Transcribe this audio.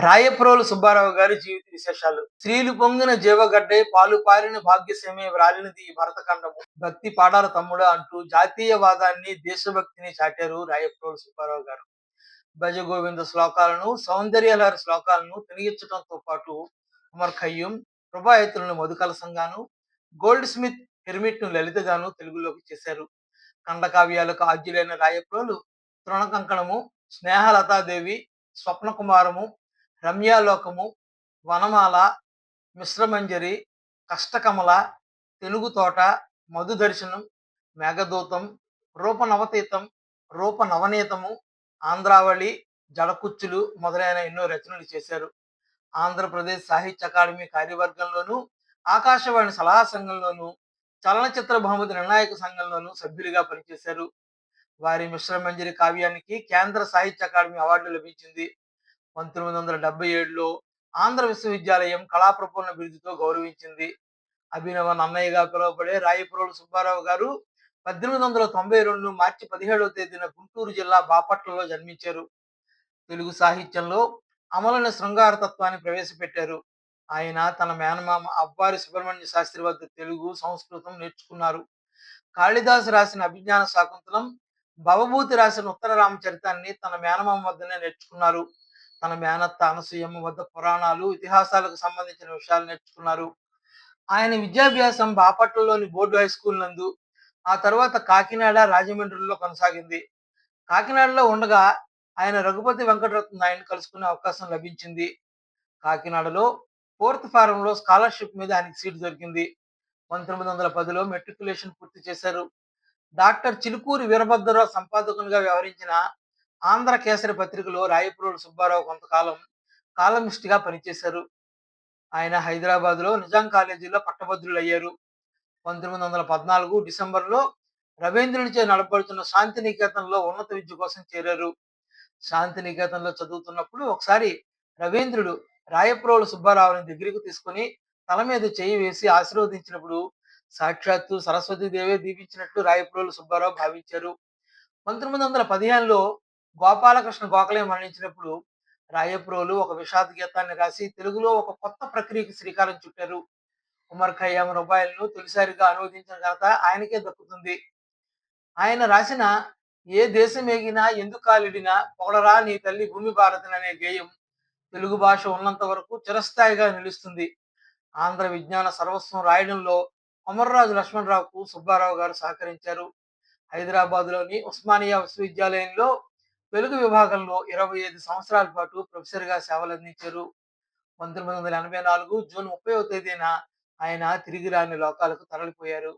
రాయప్రోలు సుబ్బారావు గారి జీవిత విశేషాలు. స్త్రీలు పొంగిన జీవగడ్డే పాలు పాలిన భాగ్యసేమే వ్రాలినది ఈ భరతఖండము. భక్తి పాడాల తమ్ముడు అంటూ జాతీయవాదాన్ని దేశభక్తిని చాటారు రాయప్రోలు సుబ్బారావు గారు. భజ గోవింద శ్లోకాలను సౌందర్యలహరి శ్లోకాలను తినిగించడంతో పాటు అమర్ ఖయ్యూం ప్రభాయతులను మధుకలసంగాను గోల్డ్ స్మిత్ హెర్మిట్ను లలితగాను తెలుగులోకి చేశారు. ఖండకావ్యాలకు ఆద్యులైన రాయప్రోలు తృణకంకణము స్నేహలతాదేవి స్వప్నకుమారము రమ్యాలోకము వనమాల మిశ్రమంజరి కష్టకమల తెలుగు తోట మధు దర్శనం మేఘదూతం రూపనవతీతం రూపనవనీతము ఆంధ్రావళి జడకుచ్చులు మొదలైన ఎన్నో రచనలు చేశారు. ఆంధ్రప్రదేశ్ సాహిత్య అకాడమీ కార్యవర్గంలోనూ ఆకాశవాణి సలహా సంఘంలోనూ చలనచిత్ర బహుమతి నిర్ణాయక సంఘంలోనూ సభ్యులుగా పనిచేశారు. వారి మిశ్రమంజరి కావ్యానికి కేంద్ర సాహిత్య అకాడమీ అవార్డు లభించింది. పంతొమ్మిది వందల డెబ్బై ఏడులో ఆంధ్ర విశ్వవిద్యాలయం కళాప్రపూర్ణ బిరుదుతో గౌరవించింది. అభినవ నన్నయ్యగా పిలువబడే రాయపురోలు సుబ్బారావు గారు పద్దెనిమిది వందల తొంభై రెండు మార్చి పదిహేడవ తేదీన గుంటూరు జిల్లా బాపట్లలో జన్మించారు. తెలుగు సాహిత్యంలో అమలైన శృంగార తత్వాన్ని ప్రవేశపెట్టారు. ఆయన తన మేనమామ అబ్బారి సుబ్రహ్మణ్య శాస్త్రి వద్ద తెలుగు సంస్కృతం నేర్చుకున్నారు. కాళిదాసు రాసిన అభిజ్ఞాన శాకుంతలం భవభూతి రాసిన ఉత్తర రామచరితాన్ని తన మేనమామ వద్దనే నేర్చుకున్నారు. తన మేనత్త అనసూయమ్మ వద్ద పురాణాలు ఇతిహాసాలకు సంబంధించిన విషయాలు నేర్చుకున్నారు. ఆయన విద్యాభ్యాసం బాపట్లలోని బోర్డు హై స్కూల్ నందు ఆ తర్వాత కాకినాడ రాజమండ్రిలో కొనసాగింది. కాకినాడలో ఉండగా ఆయన రఘుపతి వెంకటరత్న నాయుడు కలుసుకునే అవకాశం లభించింది. కాకినాడలో ఫోర్త్ ఫారంలో స్కాలర్షిప్ మీద ఆయనకి సీట్ దొరికింది. పంతొమ్మిది వందల పదిలో మెట్రికులేషన్ పూర్తి చేశారు. డాక్టర్ చిలుకూరి వీరభద్రరావు సంపాదకునిగా వ్యవహరించిన ఆంధ్ర కేసరి పత్రికలో రాయపురోలు సుబ్బారావు కొంతకాలం కాలమిస్ట్గా పనిచేశారు. ఆయన హైదరాబాద్లో నిజాం కాలేజీలో పట్టభద్రులయ్యారు. పంతొమ్మిది వందల పద్నాలుగు డిసెంబర్లో రవీంద్రునిచే నడపడుతున్న శాంతినికేతన్లో ఉన్నత విద్య కోసం చేరారు. శాంతి నికేతన్లో చదువుతున్నప్పుడు ఒకసారి రవీంద్రుడు రాయప్రోలు సుబ్బారావుని దగ్గరికి తీసుకుని తల మీద చేయి వేసి ఆశీర్వదించినప్పుడు సాక్షాత్తు సరస్వతీదేవే దీపించినట్టు రాయప్రోలు సుబ్బారావు భావించారు. పంతొమ్మిది వందల పదిహేనులో గోపాలకృష్ణ గోఖలే మరణించినప్పుడు రాయప్రోలు ఒక విషాద గీతాన్ని రాసి తెలుగులో ఒక కొత్త ప్రక్రియకి శ్రీకారం చుట్టారు. ఉమర్ ఖయ్యాం రూపాయలను తొలిసారిగా అనువదించిన ఘనత ఆయనకే దక్కుతుంది. ఆయన రాసిన ఏ దేశం ఎగినా ఎందుకు కాలిడినా పొగడరా నీ తల్లి భూమి భారతిని అనే గేయం తెలుగు భాష ఉన్నంత వరకు చిరస్థాయిగా నిలుస్తుంది. ఆంధ్ర విజ్ఞాన సర్వస్వం రాయడంలో అమర్రాజు లక్ష్మణరావుకు సుబ్బారావు గారు సహకరించారు. హైదరాబాద్లోని ఉస్మానియా విశ్వవిద్యాలయంలో తెలుగు విభాగంలో ఇరవై ఐదు సంవత్సరాల పాటు ప్రొఫెసర్గా సేవలు అందించారు. పంతొమ్మిది వందల ఎనభై నాలుగు జూన్ ముప్పైవ తేదీన ఆయన తిరిగి రాని లోకాలకు తరలిపోయారు.